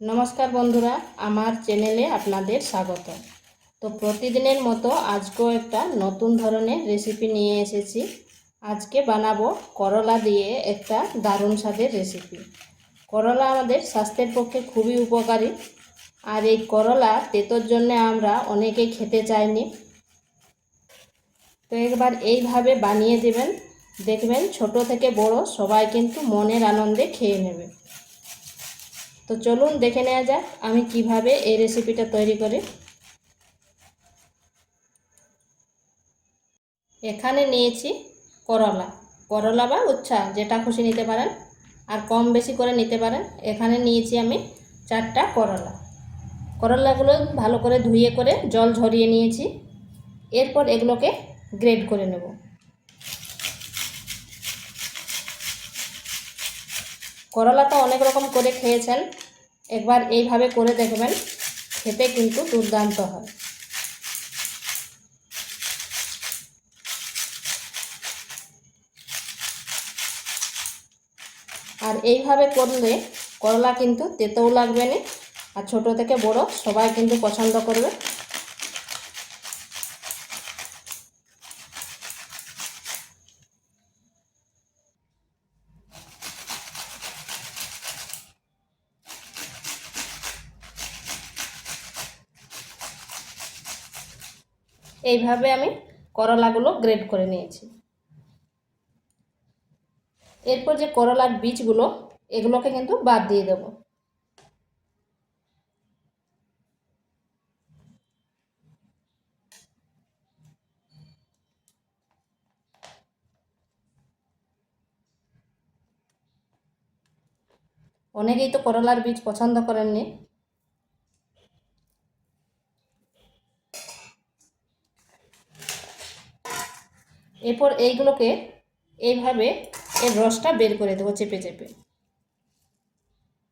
নমস্কার বন্ধুরা, আমার চ্যানেলে আপনাদের স্বাগত তো প্রতিদিনের মতো আজকেও একটা নতুন ধরনের রেসিপি নিয়ে এসেছি। আজকে বানাবো করলা দিয়ে একটা দারুণ স্বাদের রেসিপি করলা আমাদের স্বাস্থ্যের পক্ষে খুবই উপকারী। আর এই করলা তেতোর জন্য আমরা অনেকেই খেতে চাইনি। তো একবার এইভাবে বানিয়ে দেবেন। দেখবেন ছোট থেকে বড় সবাই কিন্তু মনের আনন্দে খেয়ে নেবে। তো চলুন দেখে নেওয়া যাক আমি কীভাবে এই রেসিপিটা তৈরি করি। এখানে নিয়েছি করলা। করলা বা উচ্ছা, যেটা খুশি নিতে পারেন আর কম বেশি করে নিতে পারেন। এখানে নিয়েছি আমি চারটা করলা। করলাগুলো ভালো করে ধুয়ে করে জল ঝরিয়ে নিয়েছি। এরপর এগুলোকে গ্রেড করে নেব। করলা তো অনেক রকম করে খেয়েছেন। একবার এইভাবে করে দেখবেন, খেতে কিন্তু দুর্দান্ত হয়। আর এইভাবে করলে করলা কিন্তু তেতেও লাগবে না, আর ছোট থেকে বড় সবাই কিন্তু পছন্দ করবে। এইভাবে আমি করলাগুলো গ্রেড করে নিয়েছি। এরপর যে করলার বীজগুলো, এগুলোকে কিন্তু বাদ দিয়ে দেব। অনেকেই তো করলার বীজ পছন্দ করেননি। এরপর এইগুলোকে এইভাবে এর রসটা বের করে দেবো চেপে চেপে।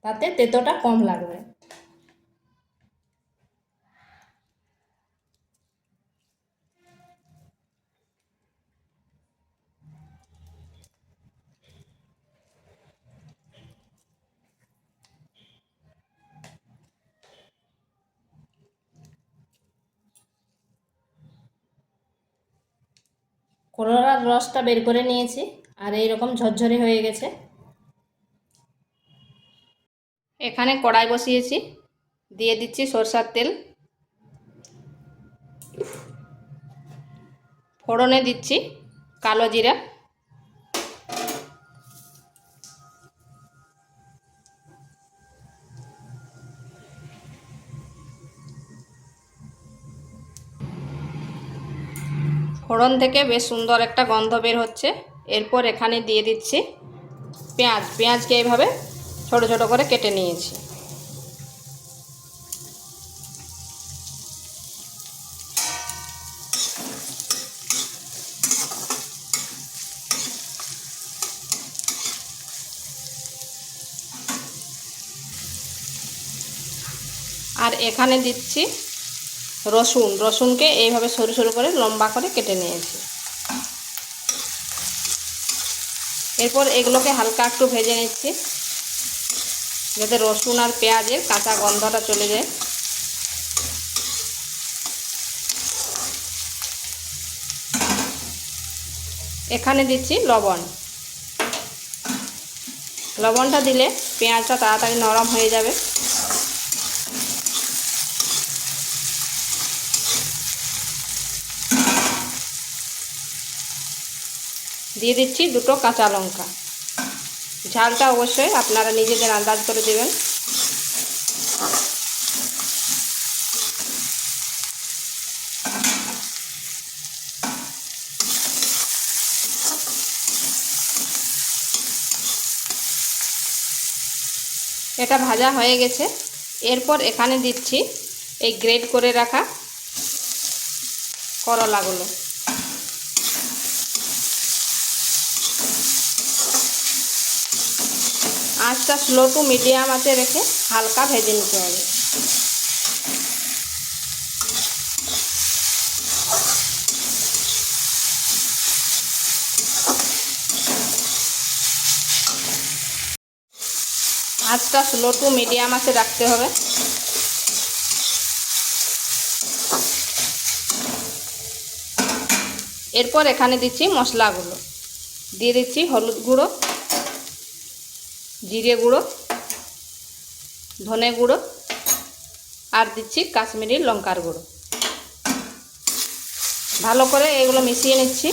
তাতে তেতোটা কম লাগবে। করলার রসটা বের করে নিয়েছি, আর এই রকম ঝরঝরে হয়ে গেছে। এখানে কড়াই বসিয়েছি, দিয়ে দিচ্ছি সরষার তেল। ফোড়নে দিচ্ছি কালো জিরা। ফোড়ন থেকে বেশ সুন্দর একটা গন্ধ বের হচ্ছে। এরপর এখানে দিয়ে দিচ্ছি পেঁয়াজ। পেঁয়াজকে এইভাবে ছোট ছোট করে কেটে নিয়েছি। আর এখানে দিচ্ছি রসুন, রসুনকে এইভাবে সরু সরু করে লম্বা করে কেটে নিয়েছি। এরপর এগুলোকে হালকা একটু ভেজে নিচ্ছি, যাতে রসুন আর পেঁয়াজের কাঁচা গন্ধটা চলে যায়। এখানে দিচ্ছি লবণ। লবণটা দিলে পেঁয়াজটা তাড়াতাড়ি নরম হয়ে যাবে। দিয়ে দিচ্ছি দুটো কাঁচা লঙ্কা। ঝালটা অবশ্যই আপনারা নিজেদের আন্দাজ করে দেবেন। এটা ভাজা হয়ে গেছে। এরপর এখানে দিচ্ছি এই গ্রেড করে রাখা করলাগুলো। আঁচটা স্লো টু মিডিয়াম আঁচে রেখে হালকা ভেজে নিতে হবে। আঁচটা স্লো টু মিডিয়াম আছে রাখতে হবে। এরপর এখানে দিচ্ছি মশলাগুলো। দিয়ে দিচ্ছি হলুদ গুঁড়ো। জিরে গুঁড়ো, ধনে গুঁড়ো, আর দিচ্ছি কাশ্মীরি লঙ্কার গুঁড়ো। ভালো করে এগুলো মিশিয়ে নিচ্ছি।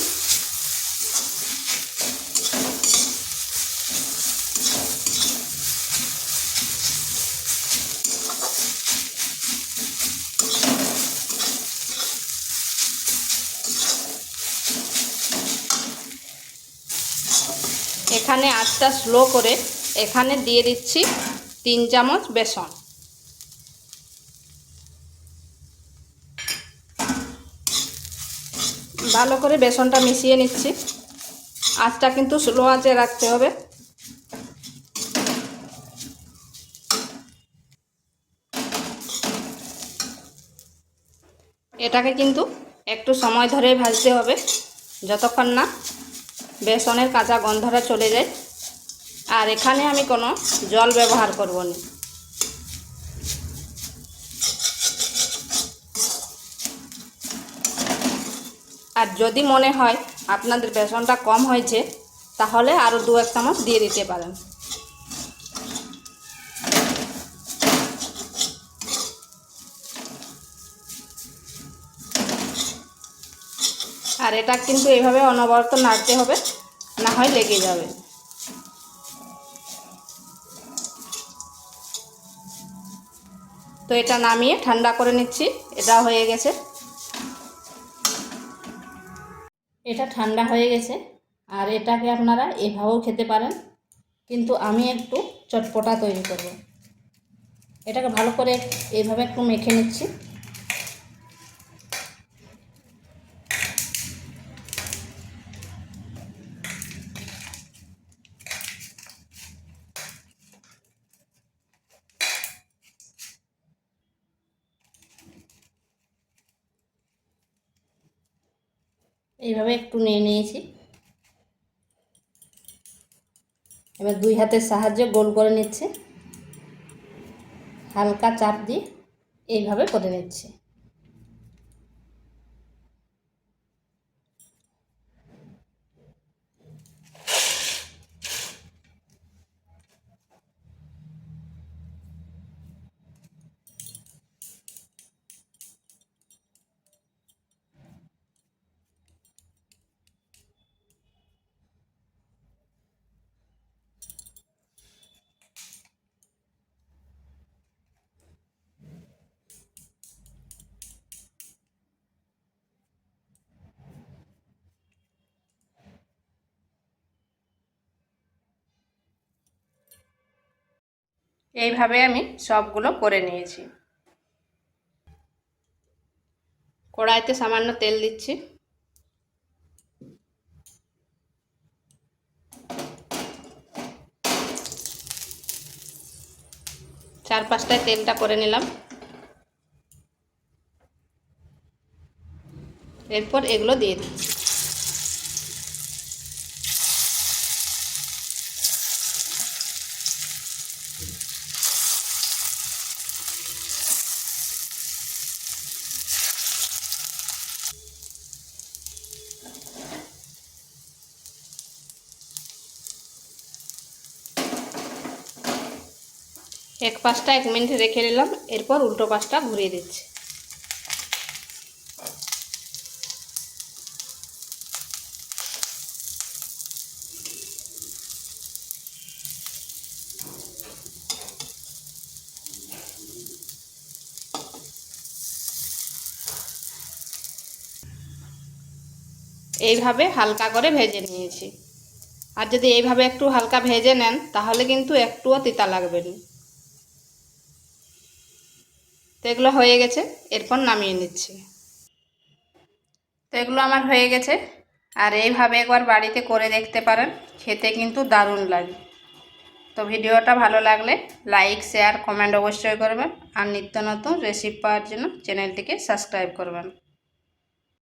এখানে আঁচটা স্লো করে এখানে দিয়ে দিচ্ছি তিন চামচ বেসন। ভালো করে বেসনটা মিশিয়ে নিচ্ছি। আঁচটা কিন্তু স্লো আঁচে রাখতে হবে। এটাকে কিন্তু একটু সময় ধরে ভাজতে হবে, যতক্ষণ না বেসনের কাঁচা গন্ধটা চলে যায়। আর এখানে আমি কোনো জল ব্যবহার করব না আর যদি মনে হয় আপনাদের বেসনটা কম হয়েছে, তাহলে আরও দু এক চামচ দিয়ে দিতে পারেন। আর এটা কিন্তু এভাবে অনবরত নাড়তে হবে, না হয় লেগে যাবে। তো এটা নামিয়ে ঠান্ডা করে নিচ্ছি। এটা হয়ে গেছে। এটা ঠান্ডা হয়ে গেছে। আর এটাকে আপনারা এভাবেও খেতে পারেন। কিন্তু আমি একটু চটপটা তৈরি করব। এটাকে ভালো করে এইভাবে একটু মেখে নিচ্ছি। এইভাবে একটু নিয়ে নিয়েছি। এবার দুই হাতের সাহায্যে গোল করে নিচ্ছে। হালকা চাপ দিয়ে এইভাবে করে নিচ্ছে। এইভাবে আমি সবগুলো করে নিয়েছি। কড়াইতে সামান্য তেল দিচ্ছি। চার পাঁচটায় তেলটা করে নিলাম। এরপর এগুলো দিয়ে দিচ্ছি। এক পাশটা এক মিনিট রেখে নিলাম, এরপর উল্টো পাশটা ঘুরিয়ে দিচ্ছি। এইভাবে হালকা করে ভেজে নিয়েছি। আর যদি এইভাবে একটু হালকা ভেজে নেন, তাহলে কিন্তু একটুও তিতা লাগবে না। তো এগুলো হয়ে গেছে, এরপর নামিয়ে নিচ্ছি। তো এগুলো আমার হয়ে গেছে, আর এইভাবে একবার বাড়িতে করে দেখতে পারেন, খেতে কিন্তু দারুণ লাগে। তো ভিডিওটা ভালো লাগলে লাইক, শেয়ার, কমেন্ট অবশ্যই করবেন, আর নিত্য নতুন রেসিপি পাওয়ার জন্য চ্যানেলটিকে সাবস্ক্রাইব করবেন।